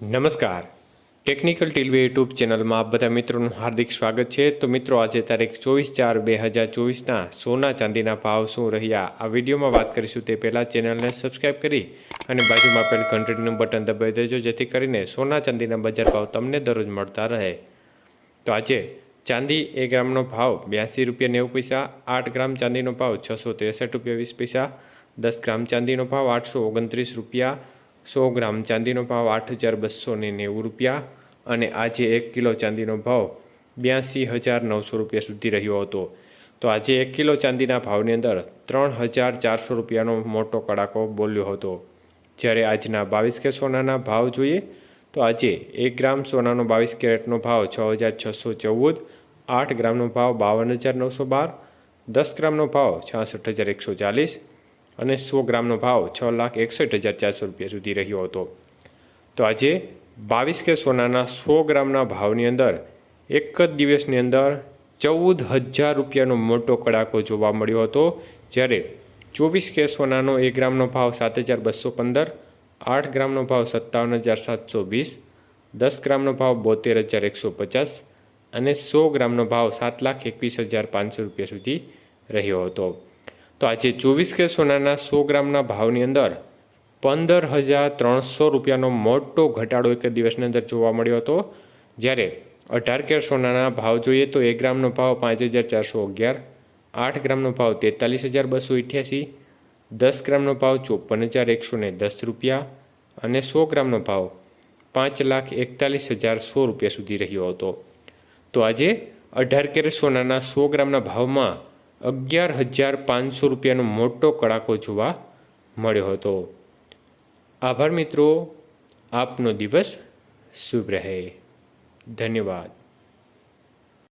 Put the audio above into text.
નમસ્કાર. Technical ટીલવે YouTube ચેનલમાં બધા મિત્રોનું હાર્દિક સ્વાગત છે. તો મિત્રો, આજે તારીખ ચોવીસ ચાર બે હજાર ચોવીસના સોના ચાંદીના ભાવ શું રહ્યા? આ વિડીયોમાં વાત કરીશું તે પહેલાં ચેનલને સબસ્ક્રાઈબ કરી અને બાજુમાં આપેલ ઘંટડીનું બટન દબાવી દેજો, જેથી કરીને સોના ચાંદીના બજાર ભાવ તમને દરરોજ મળતા રહે. તો આજે ચાંદી એક ગ્રામનો ભાવ બ્યાસી રૂપિયા નેવું પૈસા, આઠ ગ્રામ ચાંદીનો ભાવ છસો ત્રેસઠ રૂપિયા વીસ પૈસા, દસ ગ્રામ ચાંદીનો ભાવ આઠસો ઓગણત્રીસ રૂપિયા સો ગ્રામ ચાંદીનો ભાવ આઠ હજાર બસો ને નેવું રૂપિયા અને આજે એક કિલો ચાંદીનો ભાવ બ્યાસી હજાર નવસો રૂપિયા સુધી રહ્યો હતો. તો આજે એક કિલો ચાંદીના ભાવની અંદર ત્રણ હજાર ચારસો રૂપિયાનો મોટો કડાકો બોલ્યો હતો. જ્યારે આજના બાવીસ કે સોનાના ભાવ જોઈએ, તો આજે એક ગ્રામ સોનાનો બાવીસ કેરેટનો ભાવ છ હજાર છસો ચૌદ, આઠ ગ્રામનો ભાવ બાવન હજાર નવસો બાર, દસ ગ્રામનો ભાવ છાસઠ હજાર એકસો ચાલીસ અને સો ગ્રામનો ભાવ છ લાખ એકસઠ હજાર ચારસો રૂપિયા સુધી રહ્યો હતો. તો આજે બાવીસ કે સોનાના સો ગ્રામના ભાવની અંદર એક જ દિવસની અંદર ચૌદ હજાર રૂપિયાનો મોટો કડાકો જોવા મળ્યો હતો, જ્યારે ચોવીસ કે સોનાનો એક ગ્રામનો ભાવ સાત હજાર બસો પંદર, આઠ ગ્રામનો ભાવ સત્તાવન હજાર સાતસો વીસ, દસ ગ્રામનો ભાવ બોતેર હજાર એકસો પચાસ અને સો ગ્રામનો ભાવ સાત લાખ એકવીસ હજાર પાંચસો રૂપિયા સુધી રહ્યો હતો. તો આજે ચોવીસ કે સોનાના સો ગ્રામના ભાવની અંદર પંદર હજાર ત્રણસો રૂપિયાનો મોટો ઘટાડો એક દિવસની અંદર જોવા મળ્યો હતો. જ્યારે અઢાર કેર સોનાના ભાવ જોઈએ તો એક ગ્રામનો ભાવ પાંચ હજાર ચારસો અગિયાર, આઠ ગ્રામનો ભાવ તેતાલીસ હજાર બસો અઠ્યાસી, દસ ગ્રામનો ભાવ ચોપન હજાર એકસો ને દસ રૂપિયા અને સો ગ્રામનો ભાવ પાંચ લાખ એકતાલીસ હજાર સો રૂપિયા સુધી રહ્યો હતો. તો આજે અઢાર કેરેટ સોનાના સો ગ્રામના ભાવમાં અગિયાર હજાર પાંચસો રૂપિયાનો મોટો કડાકો જોવા મળ્યો હતો. આભાર મિત્રો, આપનો દિવસ શુભ રહે. ધન્યવાદ.